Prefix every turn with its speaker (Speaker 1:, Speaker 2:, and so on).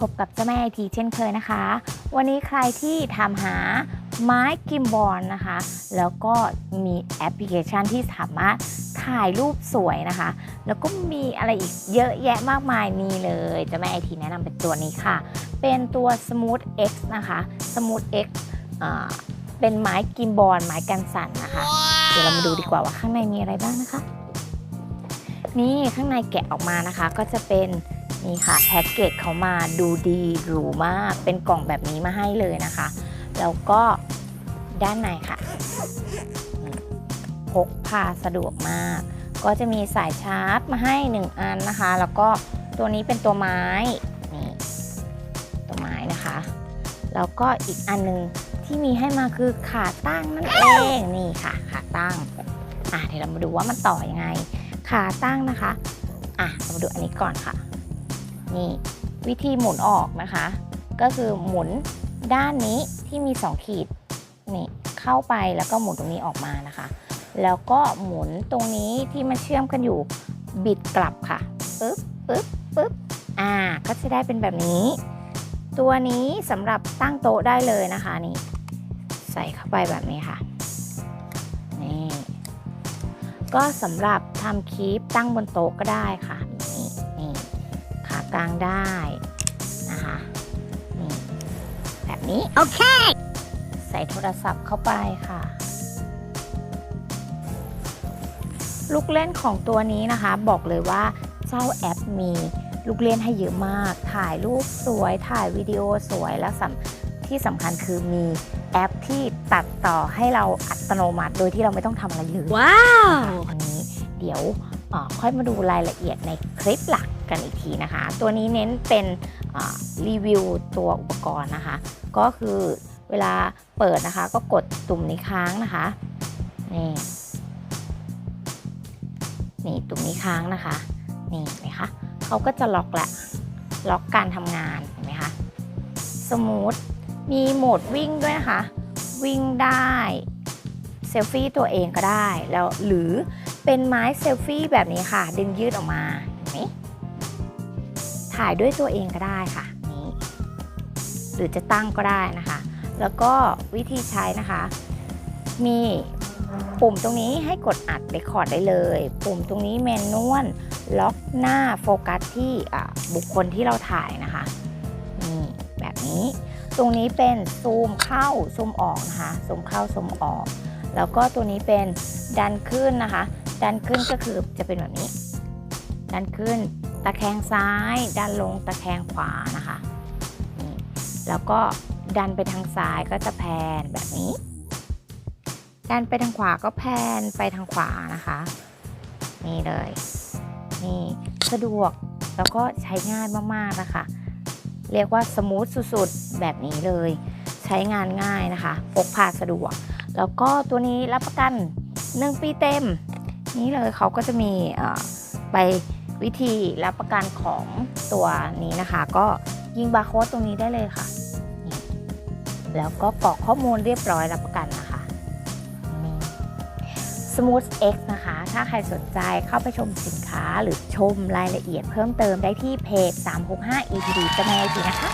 Speaker 1: พบกับเจ้าแม่ไอทีเช่นเคยนะคะ วันนี้ใครที่ทำหาไม้กิมบอลนะคะ แล้วก็มีแอปพลิเคชันที่สามารถถ่ายรูปสวยนะคะ แล้วก็มีอะไรอีกเยอะแยะมากมายนี่เลยเจ้าแม่ไอทีแนะนำเป็นตัวนี้ค่ะ เป็นตัว Smooth X นะคะ Smooth X เป็นไม้กิมบอลไม้กันสั่นนะคะ เดี๋ยวเรามาดูดีกว่าว่าข้างในมีอะไรบ้างนะคะ นี่ข้างในแกะออกมานะคะก็จะเป็น นี่ค่ะแพ็กเกจเขามาดูดีหรูมาก เป็นกล่องแบบนี้มาให้เลยนะคะ แล้วก็ด้านในค่ะ พกพาสะดวกมาก ก็จะมีสายชาร์จมาให้ 1 อันนะคะ แล้วก็ตัวนี้เป็นตัวไม้นี่ตัวไม้นะคะ แล้วก็อีกอันหนึงที่มีให้มาคือขาตั้งนั่นเองนี่ค่ะ ขาตั้งอะเดี๋ยวเรามาดูว่ามันต่อยังไง ขาตั้งนะคะอะเรามาดูอันนี้ก่อนค่ะ นี่วิธีหมุนออกนะคะ ก็คือหมุนด้านนี้ที่มี 2 ขีดนี่เข้าไปแล้วก็หมุนตรงนี้ออกมานะคะ แล้วก็หมุนตรงนี้ที่มันเชื่อมกันอยู่บิดกลับค่ะปึ๊บปึ๊บปึ๊บอ่าก็จะได้เป็นแบบนี้ ตัวนี้สำหรับตั้งโต๊ะได้เลยนะคะนี่ใส่เข้าไปแบบนี้ค่ะนี่ก็สำหรับทำคลิปตั้งบนโต๊ะก็ได้ค่ะนี่ กลางได้นะคะนี่แบบนี้ โอเค ใส่โทรศัพท์เข้าไปค่ะ ลูกเล่นของตัวนี้นะคะ บอกเลยว่าเจ้าแอปมีลูกเล่นให้เยอะมาก ถ่ายรูปสวย ถ่ายวิดีโอสวย และสำที่สำคัญคือมีแอปที่ตัดต่อให้เราอัตโนมัติ โดยที่เราไม่ต้องทำอะไรเลย
Speaker 2: ว้าว
Speaker 1: อันนี้เดี๋ยวเอ่อค่อยมาดูรายละเอียดในคลิปหลัก กันอีกทีนะคะ ตัวนี้เน้นเป็นรีวิวตัวอุปกรณ์นะคะ ก็คือเวลาเปิดนะคะ ก็กดตุ่มนี้ค้างนะคะนี่นี่ตุ่มนี้ค้างนะคะ นี่เห็นไหมคะเขาก็จะล็อกแหละล็อกการทำงานเห็นไหมคะสมูทมีโหมดวิ่งด้วยนะคะ วิ่งได้เซลฟี่ตัวเองก็ได้แล้วหรือเป็นไม้เซลฟี่แบบนี้ค่ะ ดึงยืดออกมา ถ่ายด้วยตัวเองก็ได้ค่ะนี่หรือจะตั้งก็ได้นะคะ แล้วก็วิธีใช้นะคะ มีปุ่มตรงนี้ให้กดอัดเรคคอร์ดได้เลย ปุ่มตรงนี้แมนนวลล็อกหน้าโฟกัสที่บุคคลที่เราถ่ายนะคะนี่แบบนี้ ตรงนี้เป็นซูมเข้าซูมออกนะคะซูมเข้าซูมออก แล้วก็ตัวนี้เป็นดันขึ้นนะคะ ดันขึ้นก็คือจะเป็นแบบนี้ ดันขึ้นตะแคงซ้าย ดันลงตะแคงขวานะคะนี่แล้วก็ดันไปทางซ้ายก็จะแพนแบบนี้ ดันไปทางขวาก็แพนไปทางขวานะคะ นี่เลย นี่สะดวกแล้วก็ใช้ง่ายมากๆนะคะ เรียกว่าสมูทสุดๆ แบบนี้เลย ใช้งานง่ายนะคะพกพาสะดวก แล้วก็ตัวนี้รับประกัน 1 ปีเต็ม นี่เลยเขาก็จะมีไป วิธีรับประกันของตัวนี้นะคะ ก็ยิงบาร์โค้ดตรงนี้ได้เลยค่ะ แล้วก็กรอกข้อมูลเรียบร้อยรับประกันนะคะ Smooth X นะคะ ถ้าใครสนใจเข้าไปชมสินค้าหรือชมรายละเอียดเพิ่มเติมได้ที่เพจ 365 EPD จะแม่ทีนะคะ